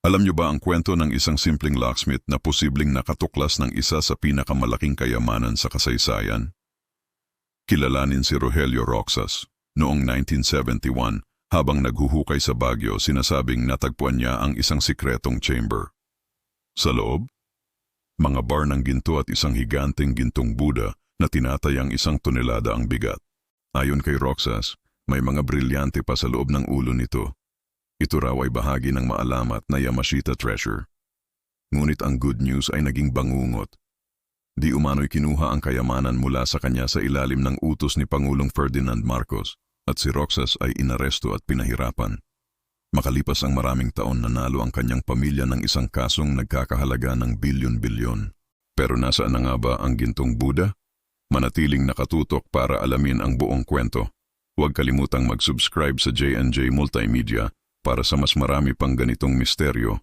Alam niyo ba ang kwento ng isang simpleng locksmith na posibleng nakatuklas ng isa sa pinakamalaking kayamanan sa kasaysayan? Kilalanin si Rogelio Roxas. Noong 1971, habang naghuhukay sa Baguio, sinasabing natagpuan niya ang isang sikretong chamber. Sa loob, mga bar ng ginto at isang higanteng gintong Buddha na tinatayang isang tonelada ang bigat. Ayon kay Roxas, may mga brilyante pa sa loob ng ulo nito. Ito raw ay bahagi ng maalamat na Yamashita treasure. Ngunit ang good news ay naging bangungot. Di umano'y kinuha ang kayamanan mula sa kanya sa ilalim ng utos ni Pangulong Ferdinand Marcos at si Roxas ay inaresto at pinahirapan. Makalipas ang maraming taon nanalo ang kanyang pamilya ng isang kasong nagkakahalaga ng bilyon-bilyon. Pero nasaan na nga ba ang gintong Buddha? Manatiling nakatutok para alamin ang buong kwento. Huwag kalimutang mag-subscribe sa J&J Multimedia para sa mas marami pang ganitong misteryo